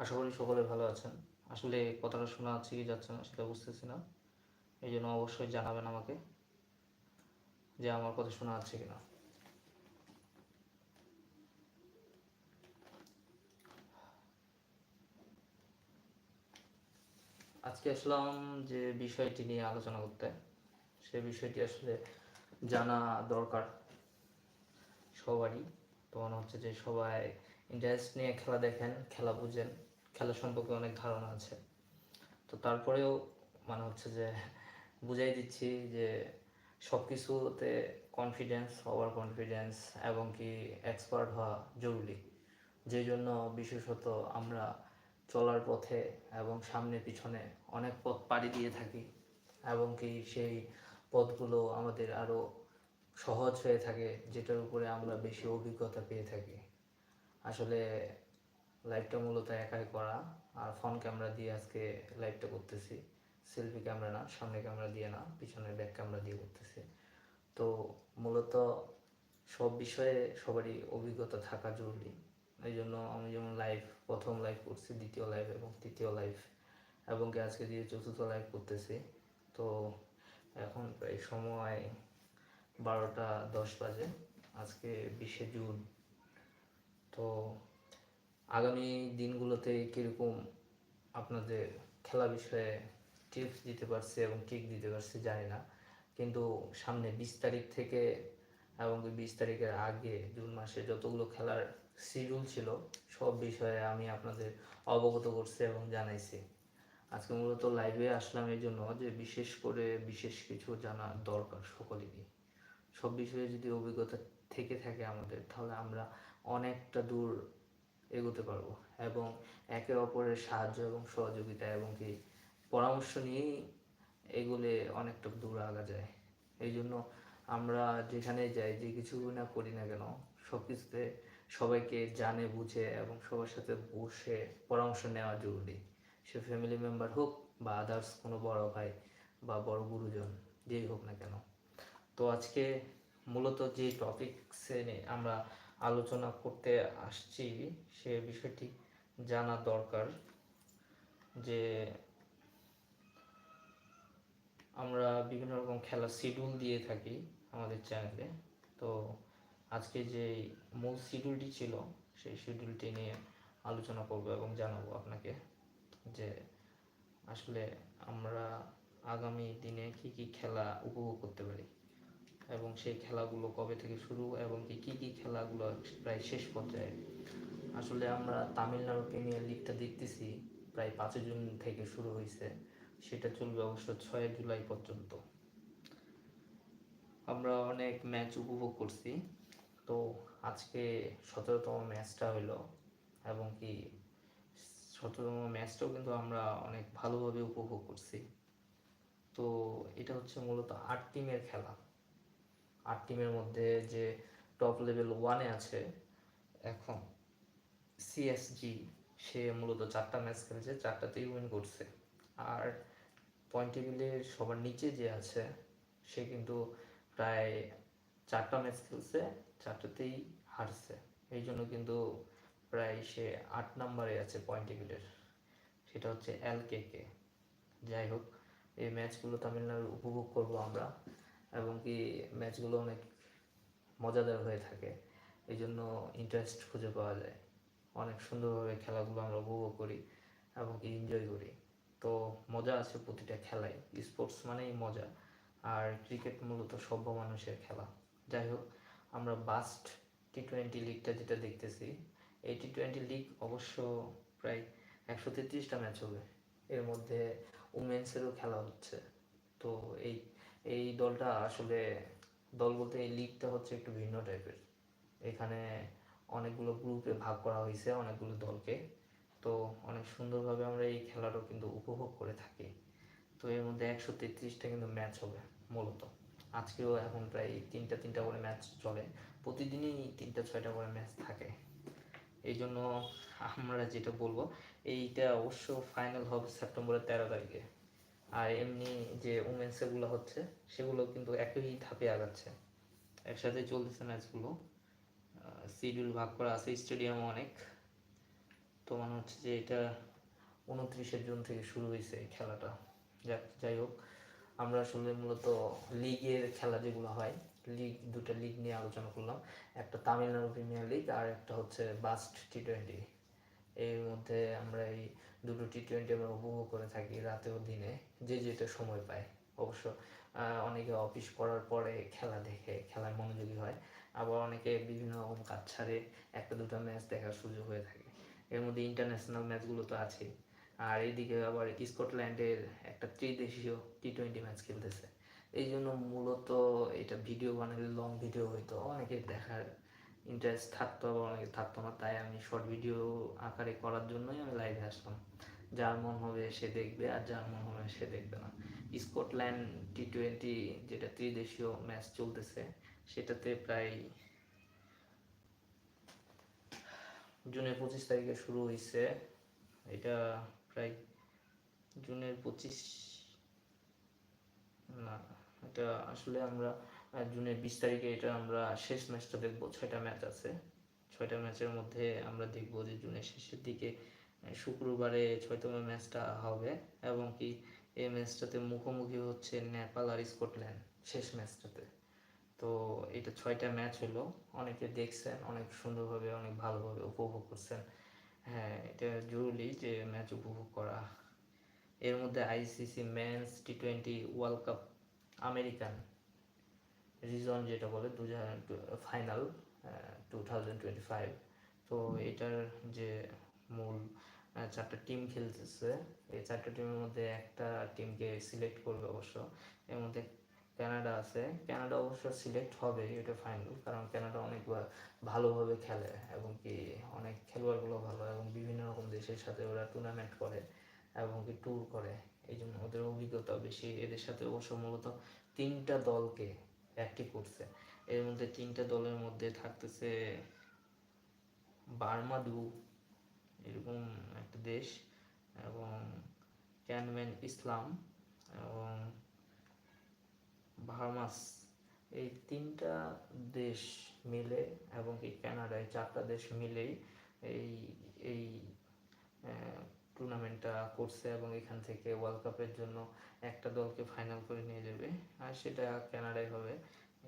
আশা করি সকলে ভালো আছেন। আসলে কথাটা শোনা যাচ্ছে কি যাচ্ছে না, সেটা বুঝতেছি না। এই জন্য অবশ্যই জানাবেন আমাকে যে আমার কথা শোনা আছে কিনা। আজকে আসলাম যে বিষয়টি নিয়ে আলোচনা করতে। সে বিষয়টি আসলে জানা দরকার সবারই। তো মনে হচ্ছে যে সবাই ইন্টারেস্ট নিয়ে খেলা দেখেন, খেলা বুঝেন। খেলা সম্পর্কে অনেক ধারণা আছে। তো তারপরেও মানে হচ্ছে যে বুঝাই দিচ্ছি যে সব কিছুতে কনফিডেন্স ওভার কনফিডেন্স এবং কি এক্সপার্ট হওয়া জরুরি। যে জন্য বিশেষত আমরা চলার পথে এবং সামনে পিছনে অনেক পথ পাড়ি দিয়ে থাকি এবং কি সেই পথগুলো আমাদের আরও সহজ হয়ে থাকে, যেটার উপরে আমরা বেশি অভিজ্ঞতা পেয়ে থাকি। আসলে লাইভটা মূলত একাই করা। আর ফোন ক্যামেরা দিয়ে আজকে লাইভটা করতেছি। সেলফি ক্যামেরা না, সামনে ক্যামেরা দিয়ে না, পিছনের ব্যাক ক্যামেরা দিয়ে করতেছি। তো মূলত সব বিষয়ে সবারই অভিজ্ঞতা থাকা জরুরি। এই জন্য আমি যেমন লাইভ প্রথম লাইভ করছি, দ্বিতীয় লাইভ এবং তৃতীয় লাইভ এবং কি আজকে দিয়ে চতুর্থ লাইভ করতেছি। তো এখন প্রায় সময় বারোটা দশ বাজে। আজকে বিশে জুন। তো আগামী দিনগুলোতে কীরকম আপনাদের খেলা বিষয়ে টিপস দিতে পারছি এবং কিক দিতে পারছি জানি না। কিন্তু সামনে বিশ তারিখ থেকে এবং বিশ তারিখের আগে জুন মাসে যতগুলো খেলার শিডিউল ছিল, সব বিষয়ে আমি আপনাদের অবগত করছি এবং জানাইছি। আজকে মূলত লাইভে আসলাম এই জন্য যে বিশেষ করে বিশেষ কিছু জানা দরকার সকলেরই। সব বিষয়ে যদি অভিজ্ঞতা থেকে থাকে আমাদের, তাহলে আমরা অনেকটা দূর এগোতে পারব এবং একে অপরের সাহায্য এবং সহযোগিতা এবং কি পরামর্শ নিয়েই এগুলে অনেকটা দূর আগা যায়। এই জন্য আমরা যেখানে যাই, যে কিছু না করি না কেন সব কিছুতে সবাইকে জানে, বুঝে এবং সবার সাথে বসে পরামর্শ নেওয়া জরুরি। সে ফ্যামিলি মেম্বার হোক বা আদার্স কোনো বড় ভাই বা বড় গুরুজন, যেই হোক না কেন। তো আজকে মূলত যে টপিক টপিকসে আমরা আলোচনা করতে আসছি, সে বিষয়টি জানা দরকার যে আমরা বিভিন্ন রকম খেলার শিডিউল দিয়ে থাকি আমাদের চ্যানেলে তো আজকে যে মূল শিডিউলটি ছিল, সেই শিডিউলটি নিয়ে আলোচনা করব এবং জানাব আপনাকে যে আসলে আমরা আগামী দিনে কি কি খেলা উপভোগ করতে পারি। এবং সেই খেলাগুলো কবে থেকে শুরু এবং কি, কী খেলাগুলো প্রায় শেষ পর্যায়ে? আসলে আমরা তামিলনাড়ু প্রিমিয়ার লিগটা দেখতেছি, প্রায় পাঁচই জুন থেকে শুরু হয়েছে সেটা চলবে অবশ্য ছয় জুলাই পর্যন্ত। আমরা অনেক ম্যাচ উপভোগ করছি। তো আজকে সতেরোতম ম্যাচটা হইল এবং কি সতেরোতম ম্যাচটাও কিন্তু আমরা অনেক ভালোভাবে উপভোগ করছি। তো এটা হচ্ছে মূলত আট টিমের খেলা। আট টিমের মধ্যে যে টপ লেভেল ওয়ানে আছে, এখন সিএসজি সে মূলত চারটা ম্যাচ খেলেছে, চারটাতেই উইন করছে। আর পয়েন্ট টেবিলের সবার নিচে যে আছে, সে কিন্তু প্রায় চারটা ম্যাচ খেলছে, চারটাতেই হারছে। এই জন্য কিন্তু প্রায় সে আট নম্বরে আছে পয়েন্ট টেবিলের সেটা হচ্ছে এল কে কে যাই হোক, এই ম্যাচগুলো তামিলনাড়ু উপভোগ করব আমরা। এবং কি ম্যাচগুলো অনেক মজাদার হয়ে থাকে। এই জন্য ইন্টারেস্ট খুঁজে পাওয়া যায়। অনেক সুন্দরভাবে খেলাগুলো আমরা উপভোগ করি এবং কি এনজয় করি। তো মজা আছে প্রতিটা খেলায়। স্পোর্টস মানেই মজা। আর ক্রিকেট মূলত সভ্য মানুষের খেলা। যাই হোক, আমরা বাস্ট টি টোয়েন্টি লিগটা যেটা দেখতেছি, এই টি টোয়েন্টি লিগ অবশ্য প্রায় একশো তেত্রিশটা ম্যাচ হবে। এর মধ্যে উমেন্সেরও খেলা হচ্ছে। তো এই এই দলটা আসলে, দল বলতে এই লিগটা হচ্ছে একটু ভিন্ন টাইপের এখানে অনেকগুলো গ্রুপে ভাগ করা হয়েছে, অনেকগুলো দলকে। তো অনেক সুন্দরভাবে আমরা এই খেলাটাও কিন্তু উপভোগ করে থাকি। তো এর মধ্যে একশো তেত্রিশটা কিন্তু ম্যাচ হবে মূলত। আজকেও এখন প্রায় তিনটা তিনটা করে ম্যাচ চলে। প্রতিদিনই তিনটা, ছয়টা করে ম্যাচ থাকে। এই জন্য আমরা যেটা বলব, এইটা অবশ্য ফাইনাল হবে সেপ্টেম্বরের তেরো তারিখে। আর এমনি যে উমেন্সেরগুলো হচ্ছে, সেগুলো কিন্তু একই ধাপে আগাচ্ছে। একসাথে চলতেছে ম্যাচগুলো। শিডিউল ভাগ করা আছে স্টেডিয়াম অনেক। তো মনে হচ্ছে যে এটা উনত্রিশে জুন থেকে শুরু হয়েছে এই খেলাটা। যাক, যাই হোক। আমরা আসলে মূলত লিগের খেলা যেগুলো হয়, লিগ দুটো লিগ নিয়ে আলোচনা করলাম। একটা তামিলনাড়ু প্রিমিয়ার লিগ আর একটা হচ্ছে বাস্ট টি টোয়েন্টি এর মধ্যে আমরা এই দুটো টি টোয়েন্টি আমরা উপভোগ করে থাকি রাতে ও দিনে, যে যেটা সময় পায়। অবশ্য অনেকে অফিস করার পরে খেলা দেখে, খেলায় মনোযোগী হয়। আবার অনেকে বিভিন্ন রকম কাজ ছাড়ে, একটা দুটো ম্যাচ দেখার সুযোগ হয়ে থাকে। এর মধ্যে ইন্টারন্যাশনাল ম্যাচগুলো তো আছেই। আর এইদিকে আবার স্কটল্যান্ডের একটা ত্রিদেশীয় টি টোয়েন্টি ম্যাচ খেলতেছে। এই জন্য মূলত এটা ভিডিও বানালে লং ভিডিও হইতো অনেকে দেখার ইন্টারেস্ট থাকতো আবার অনেকে থাকতো না, তাই আমি শর্ট ভিডিও আকারে করার জন্যই আমি লাইভে আসলাম। যার মন হবে সে দেখবে, আর যার মন হবে সে দেখবে না। স্কটল্যান্ড টি টোয়েন্টি যেটা ত্রিদেশীয় ম্যাচ চলতেছে, সেটাতে প্রায় জুনের পঁচিশ তারিখে শুরু হয়েছে এটা প্রায় জুনের পঁচিশ না, এটা আসলে আমরা আহ, জুনের বিশ তারিখে এটা আমরা শেষ ম্যাচটা দেখব। ছয়টা ম্যাচ আছে। ছয়টা ম্যাচের মধ্যে আমরা দেখব যে জুনের শেষের দিকে শুক্রবারে ছয়তম ম্যাচটা হবে এবং কি এই ম্যাচটাতে মুখোমুখি হচ্ছে নেপাল আর স্কটল্যান্ড শেষ ম্যাচটাতে। তো এটা ছয়টা ম্যাচ হলো। অনেকে দেখছেন অনেক সুন্দরভাবে অনেক ভালোভাবে উপভোগ করছেন। হ্যাঁ এটা জরুরি যে ম্যাচ উপভোগ করা। এর মধ্যে ICC men's T twenty world cup American. Reason যেটা বলে, দু final two thousand twenty five তো এটার যে মূল চারটা টিম খেলতেছে, এই চারটা টিমের মধ্যে একটা টিমকে সিলেক্ট করবে অবশ্য। এর মধ্যে কানাডা আছে। কানাডা অবশ্য সিলেক্ট হবে এটা ফাইনাল কারণ কানাডা অনেক ভালোভাবে খেলে এবং কি অনেক খেলোয়াড়গুলো ভালো এবং বিভিন্ন রকম দেশের সাথে ওরা টুর্নামেন্ট করে এবং কি ট্যুর করে। এই জন্য ওদের অভিজ্ঞতা বেশি। এদের সাথে অবশ্য মূলত তিনটা দলকে অ্যাক্টিভ করছে। এর মধ্যে তিনটা দলের মধ্যে থাকতেছে বার্মাদু এরকম একটা দেশ, এবং ক্যানম্যান ইসলাম, এবং বাহামাস এই তিনটা দেশ মিলে, এবং এই কানাডায় চারটা দেশ মিলেই এই এই টুর্নামেন্টটা করছে এবং এখান থেকে ওয়ার্ল্ড কাপের জন্য একটা দলকে ফাইনাল করে নিয়ে যাবে। আর সেটা কানাডায় হবে,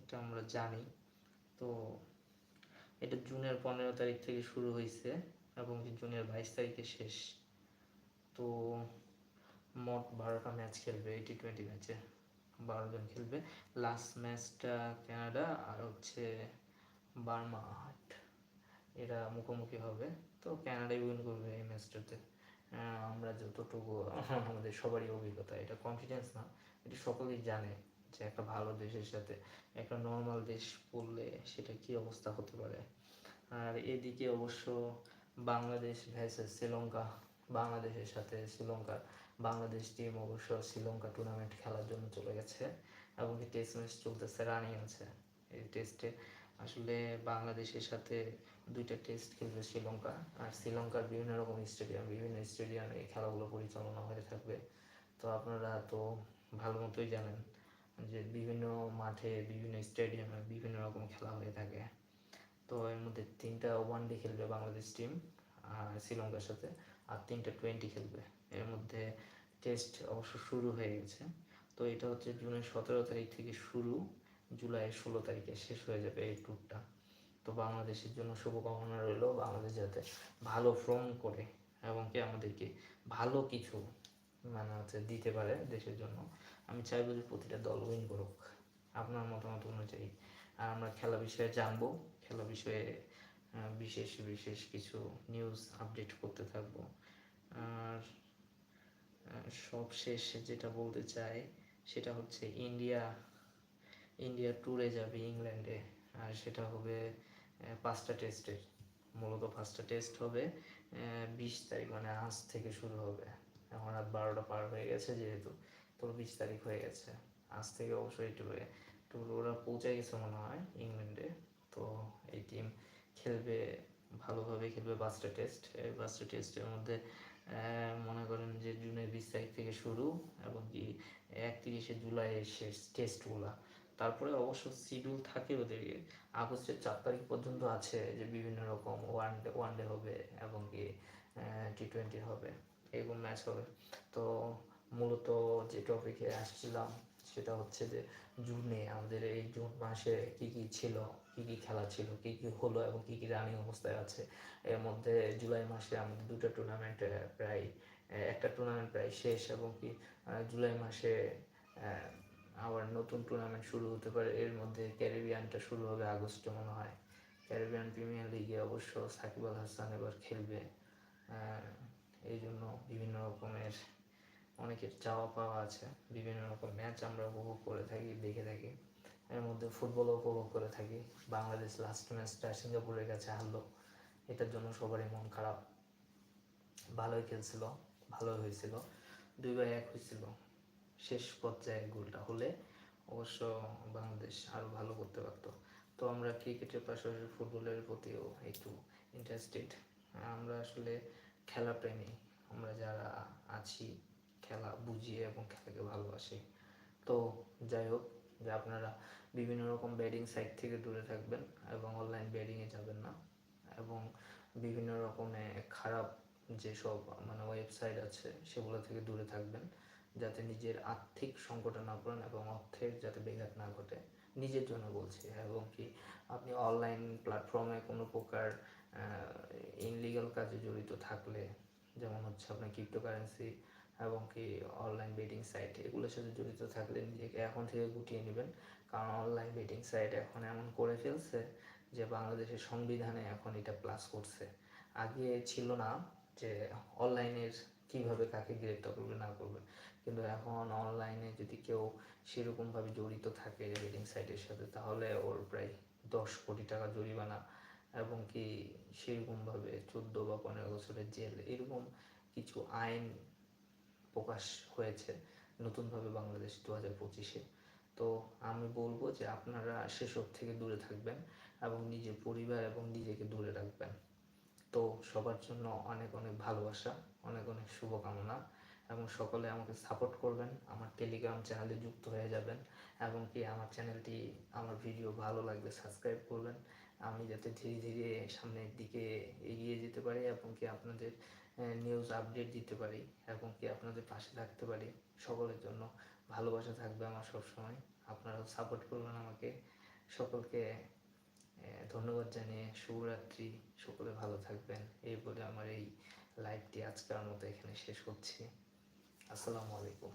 এটা আমরা জানি। তো এটা জুনের পনেরো তারিখ থেকে শুরু হয়েছে এবং জুনের বাইশ তারিখে শেষ। তো মোট বারোটা ম্যাচ খেলবে এই টি টোয়েন্টি ম্যাচে বারো জন খেলবে। লাস্ট ম্যাচটা কানাডা আর হচ্ছে বার্মা এরা মুখোমুখি হবে। তো কানাডাই উইন করবে এই ম্যাচটাতে আমরা যতটুকু, আমাদের সবারই অভিজ্ঞতা, এটা কনফিডেন্স না, এটা সকলেই জানে যে একটা ভালো দেশের সাথে একটা নর্মাল দেশ পড়লে সেটা কি অবস্থা হতে পারে। আর এদিকে অবশ্য বাংলাদেশ ভ্যাসেস শ্রীলঙ্কা, বাংলাদেশের সাথে শ্রীলঙ্কার বাংলাদেশ টিম অবশ্য শ্রীলঙ্কা টুর্নামেন্ট খেলার জন্য চলে গেছে এবং টেস্ট ম্যাচ চলতেছে রানিং আছে। এই টেস্টে আসলে বাংলাদেশের সাথে দুইটা টেস্ট খেলবে শ্রীলঙ্কা আর শ্রীলঙ্কার বিভিন্ন রকম স্টেডিয়াম বিভিন্ন স্টেডিয়ামে এই খেলাগুলো পরিচালনা হয়ে থাকবে। তো আপনারা তো ভালো মতোই জানেন যে বিভিন্ন মাঠে, বিভিন্ন স্টেডিয়ামে বিভিন্ন রকম খেলা হয়ে থাকে। তো এর মধ্যে তিনটা ওয়ান ডে খেলবে বাংলাদেশ টিম আর শ্রীলঙ্কার সাথে, আর তিনটা টোয়েন্টি খেলবে। এর মধ্যে টেস্ট অবশ্য শুরু হয়ে গেছে। তো এটা হচ্ছে জুনের সতেরো তারিখ থেকে শুরু, জুলাইয়ের ষোলো তারিখে শেষ হয়ে যাবে এই ট্যুরটা তো বাংলাদেশের জন্য শুভকামনা রইল বাংলাদেশ যাতে ভালো ফর্ম করে এবং কি আমাদেরকে ভালো কিছু মানে হচ্ছে দিতে পারে দেশের জন্য। আমি চাইব যে প্রতিটা দল উইন করুক। আপনার মতামত অনুযায়ী। আর আমরা খেলা বিষয়ে জানব। খেলা বিষয়ে বিশেষ বিশেষ কিছু নিউজ আপডেট করতে থাকব। আর সবশেষ যেটা বলতে চাই সেটা হচ্ছে ইন্ডিয়া ইন্ডিয়া ট্যুরে যাবে ইংল্যান্ডে। আর সেটা হবে পাঁচটা টেস্টের। মূলত পাঁচটা টেস্ট হবে বিশ তারিখ মানে আজ থেকে শুরু হবে। এখন রাত বারোটা পার হয়ে গেছে যেহেতু, তো বিশ তারিখ হয়ে গেছে। আজ থেকে অবশ্যই ট্যুরে ট্যুর ওরা পৌঁছে গেছে মনে হয় ইংল্যান্ডে। তো এই টিম খেলবে, ভালোভাবে খেলবে পাঁচটা টেস্ট। এই পাঁচটা টেস্টের মধ্যে মনে করেন যে জুনের বিশ তারিখ থেকে শুরু এবং কি একত্রিশে জুলাই শেষ টেস্টগুলা। তারপরে অবশ্য শিডিউল থাকে ওদের আগস্টের চার তারিখ পর্যন্ত আছে যে বিভিন্ন রকম ওয়ান ডে ওয়ান ডে হবে এবং কি টি টোয়েন্টি হবে, এরকম ম্যাচ হবে। তো মূলত যে টপিকে আসছিলাম সেটা হচ্ছে যে জুনে আমাদের এই জুন মাসে কি কি ছিল, কি কি খেলা ছিল, কি কি হলো এবং কি কি রানিং অবস্থায় আছে। এর মধ্যে জুলাই মাসে আমাদের দুটো টুর্নামেন্ট প্রায়, একটা টুর্নামেন্ট প্রায় শেষ এবং কি জুলাই মাসে আবার নতুন টুর্নামেন্ট শুরু হতে পারে। এর মধ্যে ক্যারিবিয়ানটা শুরু হবে আগস্টে মনে হয়। ক্যারিবিয়ান প্রিমিয়ার লিগে অবশ্য সাকিব আল হাসান এবার খেলবে। এই জন্য বিভিন্ন রকমের অনেকের চাওয়া পাওয়া আছে। বিভিন্ন রকম ম্যাচ আমরা উপভোগ করে থাকি, দেখে থাকি। এর মধ্যে ফুটবলও উপভোগ করে থাকি। বাংলাদেশ লাস্ট ম্যাচটা সিঙ্গাপুরের কাছে হারলো। এটার জন্য সবারই মন খারাপ। ভালোই খেলছিল, ভালোই হয়েছিল। দুই বাই এক হয়েছিল। শেষ পর্যায়ে গোলটা হলে অবশ্য বাংলাদেশ আরও ভালো করতে পারতো। তো আমরা ক্রিকেটের পাশাপাশি ফুটবলের প্রতিও একটু ইন্টারেস্টেড আমরা আসলে খেলা প্রেমী। আমরা যারা আছি, খেলা বুঝি এবং খেলাকে ভালোবাসি। তো যাই হোক, যে আপনারা বিভিন্ন রকম ব্যাটিং সাইট থেকে দূরে থাকবেন এবং অনলাইন ব্যাটিংয়ে যাবেন না। এবং বিভিন্ন রকমের খারাপ যেসব মানে ওয়েবসাইট আছে, সেগুলো থেকে দূরে থাকবেন। যাতে নিজের আর্থিক সংকটে না পড়েন এবং অর্থের যাতে বেঘাত না ঘটে, নিজের জন্য বলছি। এবং কি আপনি অনলাইন প্ল্যাটফর্মে কোনো প্রকার ইনলিগাল কাজে জড়িত থাকলে, যেমন হচ্ছে আপনার ক্রিপ্টোকারেন্সি এবং কি অনলাইন বেটিং সাইট এগুলোর সাথে জড়িত থাকলে নিজেকে এখন থেকে গুটিয়ে নেবেন। কারণ অনলাইন বেটিং সাইট এখন এমন করে ফেলছে যে বাংলাদেশের সংবিধানে এখন এটা প্লাস করছে। আগে ছিল না যে অনলাইনের কীভাবে কাকে গ্রেপ্তার করবে, না করবে। কিন্তু এখন অনলাইনে যদি কেউ সেরকমভাবে জড়িত থাকে বেটিং সাইটের সাথে, তাহলে ওর প্রায় দশ কোটি টাকা জরিমানা এবং কি সেরকমভাবে চোদ্দ বা পনেরো বছরের জেল, এরকম কিছু আইন প্রকাশ হয়েছে নতুনভাবে বাংলাদেশ দু হাজার পঁচিশে। তো আমি বলব যে আপনারা সেসব থেকে দূরে থাকবেন এবং নিজের পরিবার এবং নিজেকে দূরে রাখবেন। তো সবার জন্য অনেক অনেক ভালোবাসা, অনেক অনেক শুভকামনা। এবং সকলে আমাকে সাপোর্ট করবেন, আমার টেলিগ্রাম চ্যানেলে যুক্ত হয়ে যাবেন এবং কি আমার চ্যানেলটি আমার ভিডিও ভালো লাগলে সাবস্ক্রাইব করবেন। আমি যাতে ধীরে ধীরে সামনের দিকে এগিয়ে যেতে পারি এবং কি আপনাদের নিউজ আপডেট দিতে পারি এবং কি আপনাদের পাশে থাকতে পারি। সকলের জন্য ভালোবাসা থাকবে আমার সবসময়। আপনারাও সাপোর্ট করবেন আমাকে। সকলকে ধন্যবাদ জানিয়ে শুভরাত্রি। সকলে ভালো থাকবেন। এই বলে আমার এই লাইভটি আজকের মতো এখানে শেষ করছি। আসসালামু আলাইকুম।